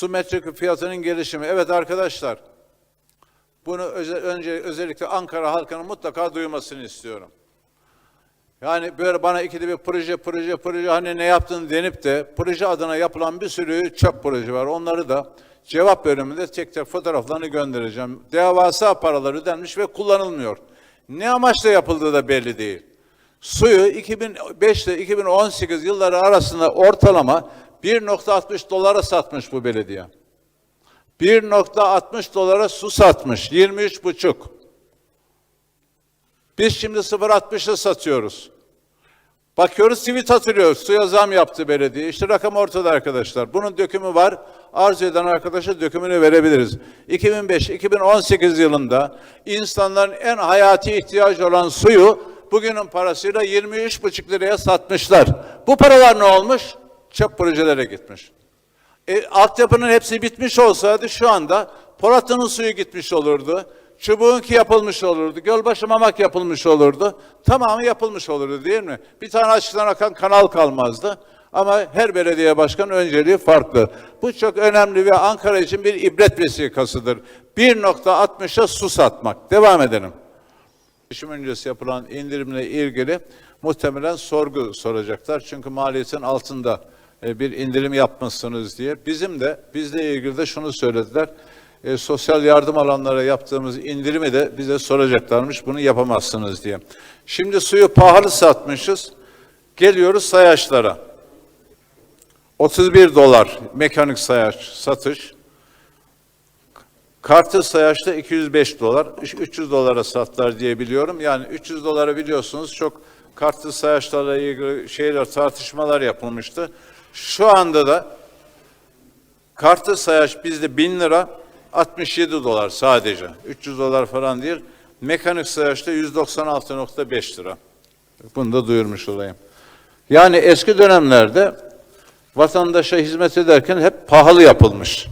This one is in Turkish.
Su metreküp fiyatının gelişimi. Evet arkadaşlar, bunu önce özellikle Ankara halkının mutlaka duymasını istiyorum. Yani böyle bana ikide bir proje, proje, proje hani ne yaptın denip de proje adına yapılan bir sürü çöp proje var. Onları da cevap bölümünde tek tek fotoğraflarını göndereceğim. Devasa paralar ödenmiş ve kullanılmıyor. Ne amaçla yapıldığı da belli değil. Suyu 2005 ile 2018 yılları arasında ortalama 1.60 dolara satmış bu belediye. 1.60 dolara su satmış. 23 buçuk. Biz şimdi 0.60'a satıyoruz. Bakıyoruz tweet atılıyor. Suya zam yaptı belediye. İşte rakam ortada arkadaşlar. Bunun dökümü var. Arzu eden arkadaşa dökümünü verebiliriz. 2005-2018 yılında insanların en hayati ihtiyacı olan suyu bugünün parasıyla 23,5 liraya satmışlar. Bu paralar ne olmuş? Çöp projelere gitmiş. E, altyapının hepsi bitmiş olsaydı şu anda Polat'ın suyu gitmiş olurdu. Çubuğunki yapılmış olurdu. Gölbaşı Mamak yapılmış olurdu. Tamamı yapılmış olurdu değil mi? Bir tane açıktan akan kanal kalmazdı. Ama her belediye başkanı önceliği farklı. Bu çok önemli ve Ankara için bir ibret vesikasıdır. 1.60'a su satmak. Devam edelim. Seçim öncesi yapılan indirimle ilgili muhtemelen sorgu soracaklar. Çünkü maliyetin altında bir indirim yapmışsınız diye. Bizim de bizle ilgili de şunu söylediler. E, sosyal yardım alanlara yaptığımız indirimi de bize soracaklarmış. Bunu yapamazsınız diye. Şimdi suyu pahalı satmışız. Geliyoruz sayaçlara. 31 dolar mekanik sayaç satış. Kartı sayaçta 205 dolar, 300 dolara sattılar diye biliyorum. Yani 300 dolara biliyorsunuz çok kartı sayaçlarla ilgili şeyler, tartışmalar yapılmıştı. Şu anda da kartı sayaç bizde 1000 lira, 67 dolar sadece. 300 dolar falan değil. Mekanik sayaçta 196.5 lira. Bunu da duyurmuş olayım. Yani eski dönemlerde vatandaşa hizmet ederken hep pahalı yapılmış.